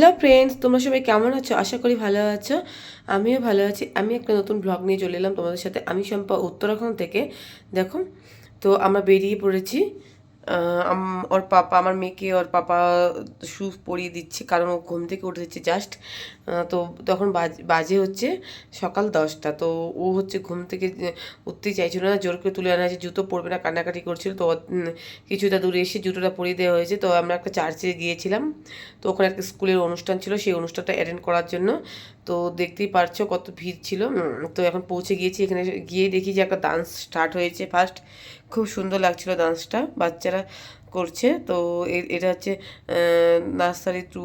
Hello friends তোমরা সবাই কেমন আছো? আশা করি ভালো আছো। আমিও ভালো আছি। আমি একটা নতুন ব্লগ নিয়ে চলে এলাম তোমাদের সাথে। আমি সম্পা উত্তরাখণ্ড থেকে। দেখো, তো আমরা বেরিয়ে পড়েছি। ওর পাপা, আমার মেয়েকে ওর পাপা শু পরিয়ে দিচ্ছে, কারণ ও ঘুম থেকে উঠেছে জাস্ট তো তখন বাজে হচ্ছে সকাল দশটা, তো ও হচ্ছে ঘুম থেকে যে উঠতেই চাইছিল না, জোর করে তুলে আনা হয়েছে, জুতো পরবে না, কান্নাকাটি করছিল, তো কিছুটা দূরে এসে জুতোটা পরিয়ে দেওয়া হয়েছে, তো আমরা একটা চার্চে গিয়েছিলাম, তো ওখানে একটা স্কুলের অনুষ্ঠান ছিল, সেই অনুষ্ঠানটা অ্যাটেন্ড করার জন্য তো দেখতেই পারছ কত ভিড় ছিল। তো এখন পৌঁছে গিয়েছি। এখানে গিয়ে দেখি যে একটা ডান্স স্টার্ট হয়েছে ফার্স্ট খুব সুন্দর লাগছিল ডান্সটা বাচ্চারা করছে। তো এটা হচ্ছে নার্সারি টু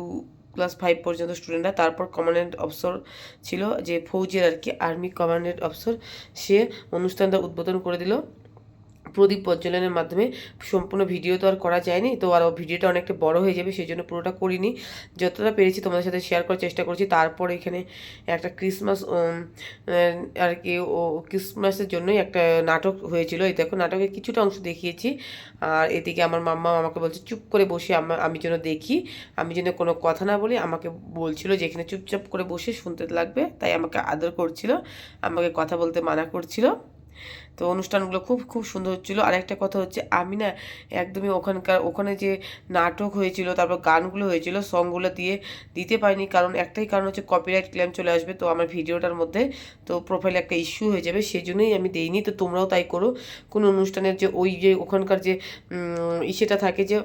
ক্লাস ফাইভ পর্যন্ত স্টুডেন্টরা তারপর কমান্ডেন্ট অফিসার ছিল যে ফৌজের আর কি আর্মি কমান্ডেন্ট অফিসার সে অনুষ্ঠানটা উদ্বোধন করে দিল। প্রদীপ প্রজ্বলনের মাধ্যমে সম্পূর্ণ ভিডিও তো আর করা যায়নি, তো আর ভিডিওটা অনেকটা বড় হয়ে যাবে, সেই জন্য পুরোটা করিনি। যতটা পেরেছি তোমাদের সাথে শেয়ার করার চেষ্টা করছি, তারপর এখানে একটা ক্রিসমাস আর কি ও ক্রিসমাসের জন্যই একটা নাটক হয়েছিল। এই দেখো নাটকের কিছুটা অংশ দেখিয়েছি। আর এদিকে আমার মাম্মা আমাকে বলছে, চুপ করে বসে আমি যেন দেখি, আমি যেন কোনো কথা না বলি। আমাকে বলছিল যে, এখানে চুপচাপ করে বসে শুনতে লাগবে। তাই আমাকে আদর করছিল, আমাকে কথা বলতে মানা করছিল। তো অনুষ্ঠানগুলো খুব খুব সুন্দর হচ্ছিল। আর একটা কথা হচ্ছে, আমি না একদমই ওখানকার, ওখানে যে নাটক হয়েছিল, তারপর গানগুলো হয়েছিল সংগুলো দিয়ে দিতে পারিনি। কারণ একটাই কারণ হচ্ছে কপিরাইট ক্লেম চলে আসবে, তো আমার ভিডিওটার মধ্যে তো প্রোফাইলে একটা ইস্যু হয়ে যাবে সেই জন্যই আমি দেইনি। তো তোমরাও তাই করো। কোনো অনুষ্ঠানের যে ওই যে ওখানকার যে ইসেটা থাকে যে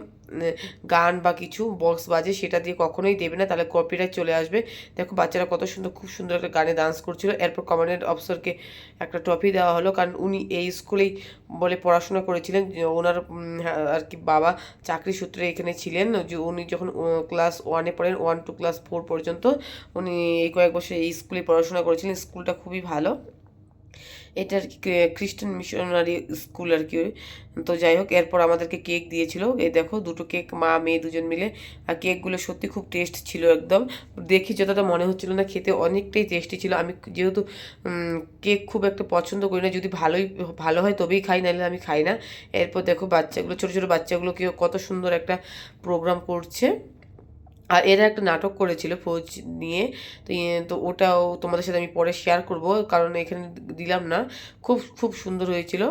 গান বা কিছু বক্স বাজে সেটা দিয়ে কখনোই দেবে না তাহলে কপিরাইট চলে আসবে। দেখো বাচ্চারা কত সুন্দর খুব সুন্দর একটা গানে ডান্স করছিল। এরপর কমান্ডেন্ট অফিসারকে একটা ট্রফি দেওয়া হলো কারণ উনি এই স্কুলেই বলে পড়াশোনা করেছিলেন। ওনার হ্যাঁ, আর কি বাবা চাকরি সূত্রে এখানে ছিলেন। যে উনি যখন ক্লাস ওয়ানে পড়েন ওয়ান টু ক্লাস ফোর পর্যন্ত উনি এই কয়েক বছর এই স্কুলে পড়াশোনা করেছিলেন। স্কুলটা খুবই ভালো। এটা আর কি খ্রিস্টান মিশনারি স্কুল আর কি তো যাই হোক, এরপর আমাদেরকে কেক দিয়েছিল। এই দেখো, দুটো কেক মা, মেয়ে দুজন মিলে। আর কেকগুলো সত্যি খুব টেস্ট ছিল একদম। দেখি যতটা মনে হচ্ছিল না, খেতে অনেকটাই টেস্টি ছিল। আমি যেহেতু কেক খুব একটা পছন্দ করি না, যদি ভালোই, ভালো হয় তবেই খাই, নাহলে আমি খাই না। এরপর দেখো, বাচ্চাগুলো, ছোটো ছোটো বাচ্চাগুলোকে কত সুন্দর একটা প্রোগ্রাম করছে। আর এরা একটা নাটক করেছিল ফৌজ নিয়ে। তো ইয়ে- তো ওটাও তোমাদের সাথে আমি পরে শেয়ার করব, কারণ এখানে দিলাম না। খুব খুব সুন্দর হয়েছিল।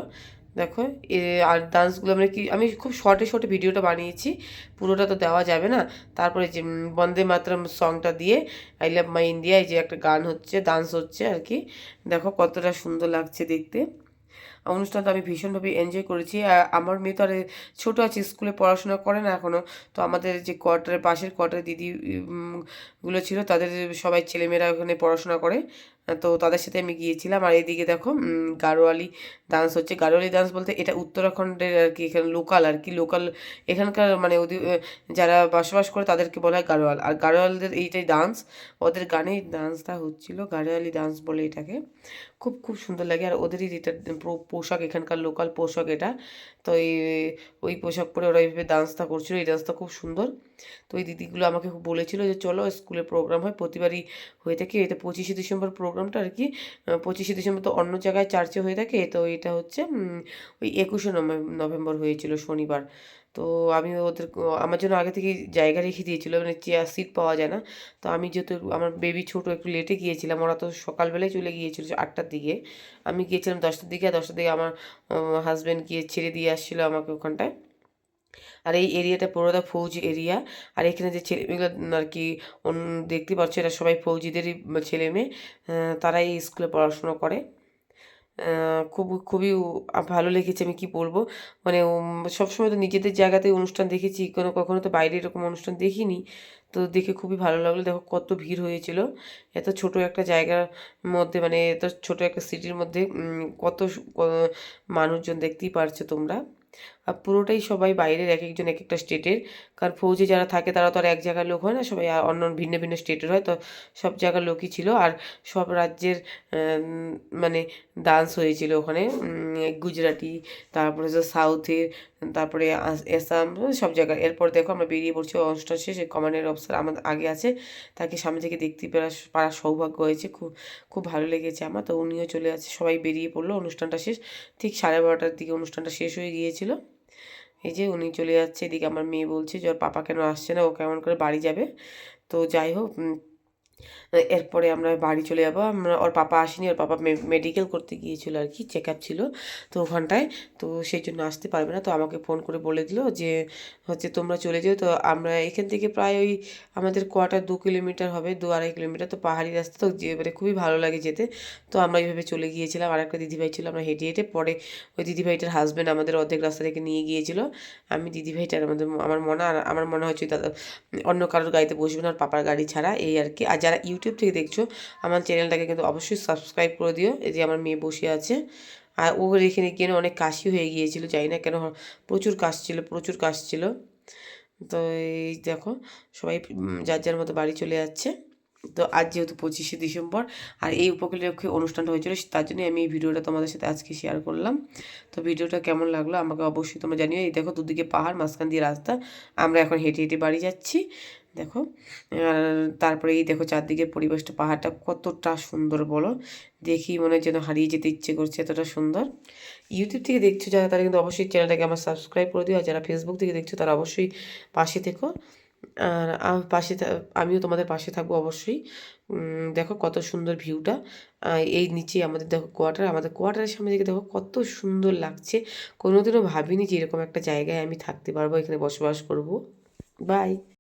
দেখো, এ, আর ডান্সগুলো আমরা কি, আমি খুব শর্টে শর্টে ভিডিওটা বানিয়েছি। পুরোটা তো দেওয়া যাবে না। তারপরে যে বন্দে মাতরম সংটা দিয়ে আই লাভ মাই ইন্ডিয়া এই যে একটা গান হচ্ছে ডান্স হচ্ছে আর কি। দেখো কতটা সুন্দর লাগছে দেখতে। অনুষ্ঠানটা আমি ভীষণভাবে এনজয় করেছি। আমার মেয়ে তো আর ছোটো আছে স্কুলে পড়াশোনা করে না এখনও তো আমাদের যে কোয়ার্টারের পাশের কোয়ার্টারের দিদিগুলো ছিল তাদের সবাই ছেলেমেয়েরা ওখানে পড়াশোনা করে। তো তাদের সাথে আমি গিয়েছিলাম। আর এদিকে দেখো গাড়োয়ালি ডান্স হচ্ছে। গাড়োয়ালি ডান্স বলতে এটা উত্তরাখণ্ডের আর কি এখানে লোকাল আর কি লোকাল এখানকার মানে আহ, যারা বসবাস করে তাদেরকে বলা হয় গাড়োয়াল আর গাড়োয়ালদের এইটাই ডান্স ওদের গানেই ডান্সটা হচ্ছিল গাড়োয়ালি ডান্স বলে এটাকে। খুব খুব সুন্দর লাগে। আর ওদেরই পো- পোশাক, এখানকার লোকাল পোশাক এটা। তো এই, ওই পোশাক পরে ওরা এইভাবে ডান্সটা করছিল। এই ডান্সটা খুব সুন্দর। তো এই দিদিগুলো আমাকে খুব বলেছিল যে, চলো, স্কুলে প্রোগ্রাম হয়। প্রতিবারই হয়ে থাকে। এটা পঁচিশে ডিসেম্বর প্রোগ্রামটা আর কি। পঁচিশে ডিসেম্বর তো অন্য জায়গায় চার্চে হয়ে থাকে। তো এটা হচ্ছে ওই একুশে নভে- নভেম্বর হয়েছিল শনিবার। তো আমি ওদের আমার জন্য আগে থেকে জায়গা রেখে দিয়েছিল মানে চেয়ার সিট পাওয়া যায় না। তো আমি যেহেতু আমার বেবি ছোট, একটু লেটে গিয়েছিলাম, ওরা তো সকালবেলায় চলে গিয়েছিল আটটার দিকে। আমি গিয়েছিলাম দশটার দিকে, আর দশটার দিকে আমার হাজব্যান্ড গিয়ে ছেড়ে দিয়ে আসছিল আমাকে ওখানটায়। আর এই এরিয়াটা পুরোটা ফৌজি এরিয়া আর এখানে যে ছেলেমেয়েগুলো আর কি দেখতে পাচ্ছ, এরা সবাই ফৌজিদেরই ছেলে মেয়ে তারাই এই স্কুলে পড়াশোনা করে। খুব, খুবই ভালো লেগেছে আমি কি বলব? মানে সব সবসময় তো নিজেদের জায়গাতে অনুষ্ঠান দেখেছি। কোনো, কখনো তো বাইরে এরকম অনুষ্ঠান দেখিনি। তো দেখে খুবই ভালো লাগল। দেখো কত ভিড় হয়েছিল। এত ছোট একটা জায়গার মধ্যে মানে এত ছোট একটা সিটির মধ্যে কত মানুষজন দেখতেই পারছ তোমরা। আর পুরোটাই সবাই বাইরের এক একজন এক একটা স্টেটের কারণ ফৌজে যারা থাকে, তারা তো আর এক জায়গার লোক হয় না, সবাই অন্য ভিন্ন ভিন্ন স্টেটের হয়, তো সব জায়গার লোকই ছিল। আর সব রাজ্যের মানে ডান্স হয়েছিল ওখানে। গুজরাটি, তারপরে যে সাউথের তারপরে আসাম সব জায়গায়। এরপর দেখো আমরা বেরিয়ে পড়ছি অনুষ্ঠান শেষে। কমান্ডের অফিসার আমাদের আগে আছে। তাকে সামনে থেকে দেখতে পারা, পারার সৌভাগ্য হয়েছে। খুব খুব ভালো লেগেছে আমার। তো উনিও চলে আছে। সবাই বেরিয়ে পড়ল। অনুষ্ঠানটা শেষ। ঠিক সাড়ে বারোটার দিকে অনুষ্ঠানটা শেষ হয়ে গিয়েছিল। এই যে উনি চলে যাচ্ছে। এদিকে আমার মেয়ে বলছে যে ওর পাপা কেন আসছে না? ও কেমন করে বাড়ি যাবে? তো যাই হোক এরপরে আমরা বাড়ি চলে যাব। আমরা, ওর পাপা আসেনি, ওর পাপা মেডিকেল করতে গিয়েছিল আর কি চেক আপ ছিল। তো ওখানটায়, তো সেই জন্য আসতে পারবে না। তো আমাকে ফোন করে বলে দিল যে, হচ্ছে তোমরা চলে যেও। তো আমরা এখান থেকে প্রায় ওই আমাদের কোয়ার্টার দু কিলোমিটার হবে, দু আড়াই কিলোমিটার তো পাহাড়ি রাস্তা তো যে মানে খুবই ভালো লাগে যেতে। তো আমরা এইভাবে চলে গিয়েছিলাম। আর একটা দিদিভাই ছিল, আমরা হেঁটে হেঁটে পরে ওই দিদিভাইটার হাজব্যান্ড আমাদের অর্ধেক রাস্তা থেকে নিয়ে গিয়েছিল। আমি দিদিভাইটার আমাদের, আমার মনে, আর আমার মনে হচ্ছে দাদা, অন্য কারোর গাড়িতে বসবে না, ওর পাপার গাড়ি ছাড়া। এই আর কি। আর যারা ইউটিউব থেকে দেখছ, আমার চ্যানেলটাকে কিন্তু অবশ্যই সাবস্ক্রাইব করে দিও। এই যে আমার মেয়ে বসে আছে। আর ও এখানে কেন অনেক কাশি হয়ে গিয়েছিল, জানি না কেন, প্রচুর কাশ ছিল প্রচুর কাশ ছিল তো এই দেখো, সবাই যার যার মতো বাড়ি চলে যাচ্ছে। তো আজ যেহেতু পঁচিশে ডিসেম্বর, আর এই উপলক্ষে অনুষ্ঠানটা হয়েছিল, তার জন্য আমি এই ভিডিওটা তোমাদের সাথে আজকে শেয়ার করলাম। তো ভিডিওটা কেমন লাগল আমাকে অবশ্যই তোমরা জানিও। এই দেখো দুদিকে পাহাড়, মাঝখান দিয়ে রাস্তা। আমরা এখন হেঁটে হেঁটে বাড়ি যাচ্ছি। দেখো। আর তারপরে এই দেখো চারদিকের পরিবেশটা, পাহাড়টা কতটা সুন্দর বলো। দেখি মনে হয় যেন হারিয়ে যেতে ইচ্ছে করছে এতটা সুন্দর। ইউটিউব থেকে দেখছ যারা, তারা কিন্তু অবশ্যই চ্যানেলটাকে আমার সাবস্ক্রাইব করে দিও। আর যারা ফেসবুক থেকে দেখছ, তারা অবশ্যই পাশে থেকো। আর পাশে আমিও তোমাদের পাশে থাকব অবশ্যই। দেখো কত সুন্দর ভিউটা এই নিচে আমাদের দেখো কোয়ার্টার আমাদের কোয়ার্টারের সামনে দিকে দেখো কত সুন্দর লাগছে। কোনোদিনও ভাবিনি যে এরকম একটা জায়গায় আমি থাকতে পারব, এখানে বসবাস করব। বাই